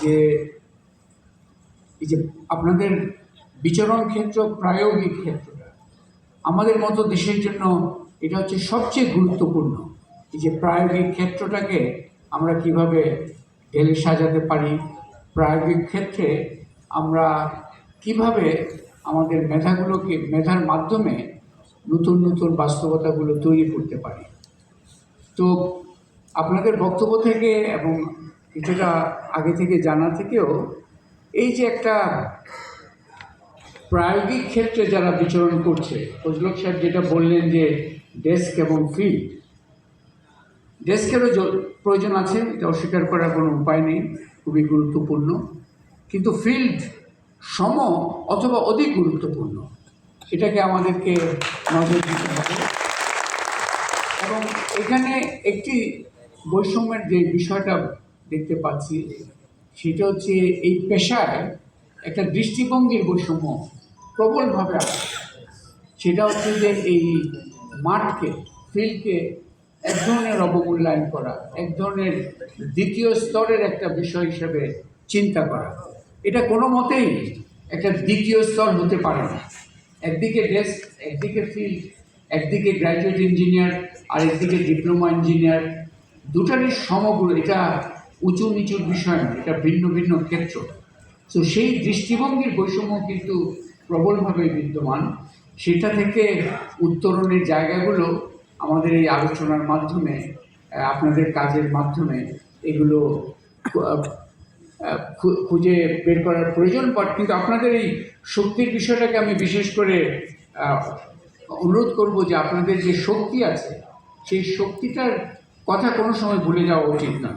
যে এই যে আপনাদের বিচরণ ক্ষেত্র, প্রায়োগিক ক্ষেত্রটা আমাদের মতো দেশের জন্য এটা হচ্ছে সবচেয়ে গুরুত্বপূর্ণ। এই যে প্রায়োগিক ক্ষেত্রটাকে আমরা কীভাবে ঢেলে সাজাতে পারি, প্রায়োগিক ক্ষেত্রে আমরা কীভাবে আমাদের মেধাগুলোকে, মেধার মাধ্যমে নতুন নতুন বাস্তবতাগুলো তৈরি করতে পারি। তো আপনাদের বক্তব্য থেকে এবং কিছুটা আগে থেকে জানা থেকেও এই যে একটা প্রায়োগিক ক্ষেত্রে যারা বিচরণ করছে ফজলক সাহেব যেটা বললেন যে ডেস্ক এবং ফিল্ড ডেস্কেরও প্রয়োজন আছে, এটা অস্বীকার করার কোনো উপায় নেই, খুবই গুরুত্বপূর্ণ। কিন্তু ফিল্ড সম অথবা অধিক গুরুত্বপূর্ণ, এটাকে আমাদেরকে নজর দিতে হবে। এবং এখানে একটি বৈষম্যের যে বিষয়টা দেখতে পাচ্ছি। সেটা হচ্ছে এই পেশায় একটা দৃষ্টিভঙ্গির বৈষম্য প্রবলভাবে আছে। সেটা হচ্ছে যে এই মাঠকে, ফিল্ডকে এক ধরনের অবমূল্যায়ন করা, এক ধরনের দ্বিতীয় স্তরের একটা বিষয় হিসেবে চিন্তা করা। এটা কোনো মতেই একটা দ্বিতীয় স্তর হতে পারে না। একদিকে ডেস্ক, একদিকে ফিল্ড, একদিকে গ্র্যাজুয়েট ইঞ্জিনিয়ার আর একদিকে ডিপ্লোমা ইঞ্জিনিয়ার। দুটারই সমগ্র এটা উঁচু নিচুর বিষয় না, এটা ভিন্ন ভিন্ন ক্ষেত্র। তো সেই দৃষ্টিভঙ্গির বৈষম্য কিন্তু প্রবলভাবে বিদ্যমান। সেটা থেকে উত্তরণের জায়গাগুলো আমাদের এই আলোচনার মাধ্যমে আপনাদের কাজের মাধ্যমে এগুলো খুঁজে বের করার প্রয়োজন পড়। কিন্তু আপনাদের এই শক্তির বিষয়টাকে আমি বিশেষ করে অনুরোধ করব যে আপনাদের যে শক্তি আছে, সেই শক্তিটার কথা কোনো সময় ভুলে যাওয়া উচিত না।